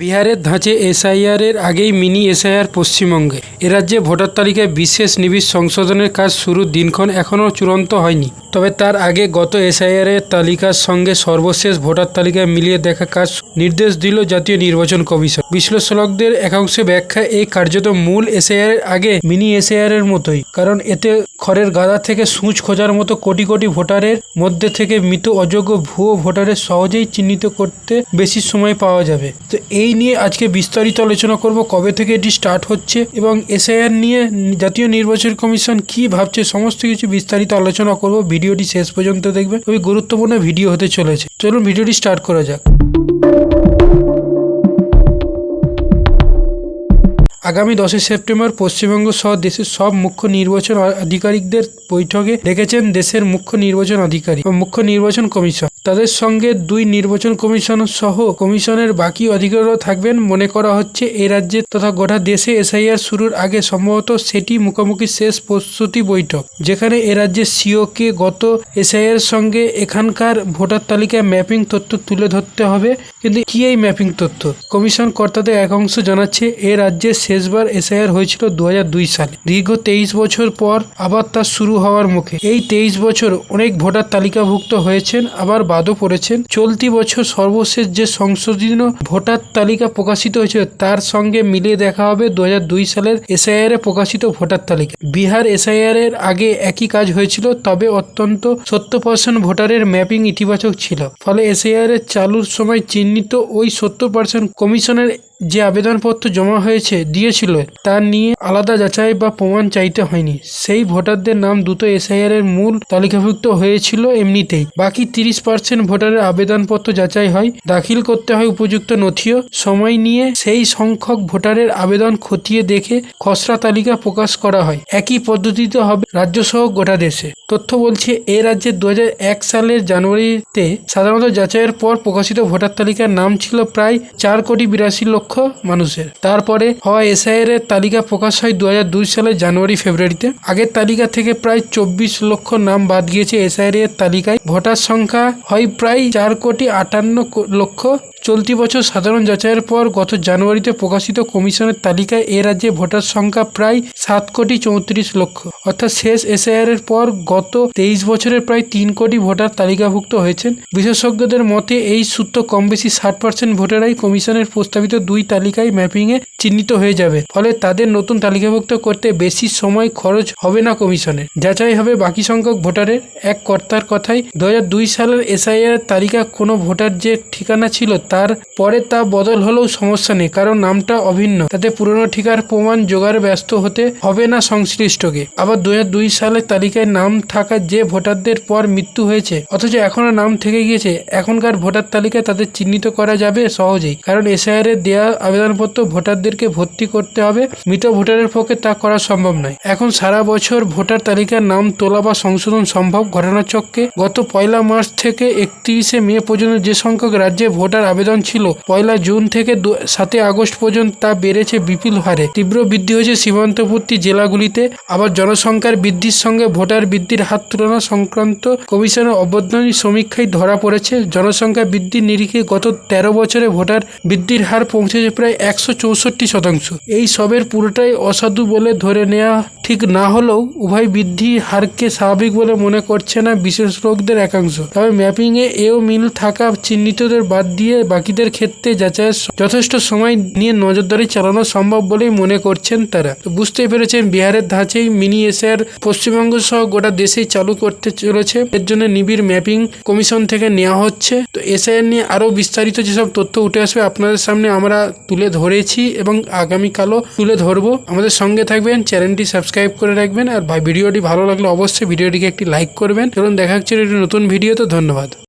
বিহারের ধাঁচে এসআইআরের আগেই মিনি এসআইআর পশ্চিমবঙ্গে। এরাজ্যে রাজ্যে ভোটার তালিকায় বিশেষ নিবিড় সংশোধনের কাজ শুরুর দিনক্ষণ এখনও চূড়ান্ত হয়নি। তবে তার আগে গত এসআইআর এর তালিকার সঙ্গে সর্বশেষ ভোটার তালিকায় মিলিয়ে দেখা কাজ নির্দেশ দিল জাতীয় নির্বাচন কমিশন। বিশ্লেষকদের একাংশে ব্যাখ্যা এই কার্যত মূল এসআইআর এর আগে মিনি এসআইআর এর মতোই, কারণ এতে খড়ের গাদা থেকে সূচ খোঁজার মতো কোটি কোটি ভোটারের মধ্যে থেকে মৃত অযোগ্য ভুয়ো ভোটারের সহজেই চিহ্নিত করতে বেশি সময় পাওয়া যাবে। তো এই নিয়ে আজকে বিস্তারিত আলোচনা করব, কবে থেকে এটি স্টার্ট হচ্ছে এবং এসআইআর নিয়ে জাতীয় নির্বাচন কমিশন কি ভাবছে, সমস্ত কিছু বিস্তারিত আলোচনা করব ভিডিওটি শেষ পর্যন্ত দেখবে খুবই গুরুত্বপূর্ণ ভিডিও হতে চলেছে। চলুন ভিডিওটি স্টার্ট করা যাক। আগামী দশই সেপ্টেম্বর পশ্চিমবঙ্গ সহ দেশের সব মুখ্য নির্বাচন আধিকারিকদের বৈঠকে ডেকেছেন দেশের মুখ্য নির্বাচন আধিকারিক ও মুখ্য নির্বাচন কমিশন। তাদের সঙ্গে দুই নির্বাচন কমিশন সহ কমিশনের বাকি অধিকারও থাকবেন মনে করা হচ্ছে এই রাজ্যে তথা গোটা দেশে এসআইআর শুরুর আগে সম্ভবত সেটি মুখোমুখি শেষ প্রস্তুতি বৈঠক, যেখানে এ রাজ্যের সিওকে গত এসআইআর সঙ্গে এখানকার ভোটার তালিকায় ম্যাপিং তথ্য তুলে ধরতে হবে। কিন্তু কি এই ম্যাপিং তথ্য? কমিশন কর্তাদের এক অংশ জানাচ্ছে, এ রাজ্যে শেষবার এসআইআর হয়েছিল দু হাজার দুই সালে। দীর্ঘ তেইশ বছর পর আবার তা শুরু হওয়ার মুখে। এই তেইশ বছর অনেক ভোটার তালিকাভুক্ত হয়েছেন, আবার বাদও পড়েছেন। চলতি বছর সর্বশেষ যে সংশোধিত ভোটার তালিকা প্রকাশিত হয়েছে তার সঙ্গে মিলিয়ে দেখা হবে দু হাজার দুই সালের এসআইআর প্রকাশিত ভোটার তালিকা। বিহার এসআইআর এর আগে একই কাজ হয়েছিল, তবে অত্যন্ত সত্তর পার্সেন্ট ভোটারের ম্যাপিং ইতিবাচক ছিল। ফলে এসআইআর এর চালুর সময় চিহ্নিত ওই সত্তর পার্সেন্ট কমিশনের যে আবেদনপত্র জমা হয়েছে, দিয়েছিল, তা নিয়ে আলাদা যাচাই বা প্রমাণ চাইতে হয়নি। সেই ভোটারদের নাম দ্রুত এসআইআর এর মূল তালিকাভুক্ত হয়েছিল এমনিতেই। বাকি তিরিশ পার্সেন্ট ভোটারের আবেদনপত্র যাচাই হয়, দাখিল করতে হয় উপযুক্ত নথিও। সময় নিয়ে সেই সংখ্যক ভোটারের আবেদন খতিয়ে দেখে খসড়া তালিকা প্রকাশ করা হয়। একই পদ্ধতিতে হবে রাজ্য সহ গোটা দেশে। তথ্য বলছে, এ রাজ্যে দু হাজার এক সালের জানুয়ারিতে সাধারণত যাচাইয়ের পর প্রকাশিত ভোটার তালিকার নাম ছিল প্রায় চার কোটি বিরাশি লক্ষ মানুষের। তারপরে হওয়া এসআইআর এর তালিকা প্রকাশ হয় দুই হাজার দুই সালের জানুয়ারি ফেব্রুয়ারিতে। আগের তালিকা থেকে প্রায় চব্বিশ লক্ষ নাম বাদ গিয়েছে এসআইআর এর তালিকায়। ভোটার সংখ্যা হয় প্রায় চার কোটি আটান্ন লক্ষ চলতি বছর সাধারণ যাচাইয়ের পর গত জানুয়ারিতে প্রকাশিত কমিশনের তালিকায় এ রাজ্যে ভোটার সংখ্যা প্রায় সাত কোটি চৌত্রিশ লক্ষ। অর্থাৎ শেষ এসআইআর এর পর গত তেইশ বছরের প্রায় তিন কোটি ভোটার তালিকাভুক্ত হয়েছেন। বিশেষজ্ঞদের মতে, এই সূত্র কম বেশি ষাট পার্সেন্ট ভোটারাই কমিশনের প্রস্তাবিত দুই তালিকায় ম্যাপিংয়ে চিহ্নিত হয়ে যাবে। ফলে তাদের নতুন তালিকাভুক্ত করতে বেশি সময় খরচ হবে না কমিশনের যাচাই হবে বাকি সংখ্যক ভোটারের। এক কর্তার কথায় দু সালের এসআইআর তালিকা কোনো ভোটার যে ঠিকানা ছিল তার পরে তা বদল হলেও সমস্যা নেই, কারণ নামটা অভিন্ন। তাতে পুরনো ঠিকার প্রমাণ জোগাড় ব্যস্ত হতে হবে না সংশ্লিষ্টকে। আবার দুই সালের তালিকায় নাম থাকা যে ভোটারদের পর মৃত্যু হয়েছে, অথচ এখনও নাম থেকে গিয়েছে, এখনকার ভোটার তালিকায় তাদের চিহ্নিত করা যাবে সহজেই। কারণ এসআইআর এর দেওয়া আবেদনপত্র ভোটারদেরকে ভর্তি করতে হবে, মৃত ভোটারের পক্ষে তা করা সম্ভব নয়। এখন সারা বছর ভোটার তালিকার নাম তোলা বা সংশোধন সম্ভব ঘটনাচক্রে গত পয়লা মার্চ থেকে একত্রিশে মে পর্যন্ত যে সংখ্যক রাজ্যে ভোটার আবেদন ছিল। পয়লা জুন থেকে সাতই আগস্ট পর্যন্ত তা বেড়েছে বিপুল হারে। তীব্র বৃদ্ধি হয়েছে সীমান্তবর্তী জেলাগুলিতে। আবার জনসংখ্যার বৃদ্ধির সঙ্গে ভোটার বৃদ্ধির হাত তুলনা সংক্রান্ত কমিশনের অবদানী সমীক্ষায় ধরা পড়েছে। জনসংখ্যা বৃদ্ধির নিরিখে গত তেরো বছরে ভোটার বৃদ্ধির হার পৌঁছেছে প্রায় একশো চৌষট্টি শতাংশ। এই সবের পুরোটাই অসাধু বলে ধরে নেওয়া ঠিক না হলেও উভয় বৃদ্ধি হারকে স্বাভাবিক বলে মনে করছে না বিশেষজ্ঞদের একাংশ। তবে ম্যাপিংয়ে এও মিল থাকা চিহ্নিতদের বাদ দিয়ে বাকিদের ক্ষেত্রে যাচাইয়ের যথেষ্ট সময় নিয়ে নজরদারি চালানো সম্ভব বলেই মনে করছেন তারা। তো বুঝতেই পেরেছেন বিহারের ধাঁচেই মিনি এশিয়ার পশ্চিমবঙ্গ সহ গোটা দেশেই চালু করতে চলেছে। এর জন্য নিবিড় ম্যাপিং কমিশন থেকে নেওয়া হচ্ছে। তো এসআইআর নিয়ে আরও বিস্তারিত যেসব তথ্য উঠে আসবে আপনাদের সামনে আমরা তুলে ধরেছি এবং আগামীকালও তুলে ধরবো। আমাদের সঙ্গে থাকবেন, চ্যানেলটি সাবস্ক্রাইব করে রাখবেন আর ভিডিওটি ভালো লাগলে অবশ্যই ভিডিওটিকে একটি লাইক করবেন। চলুন, দেখা হচ্ছে একটি নতুন ভিডিওতে। ধন্যবাদ।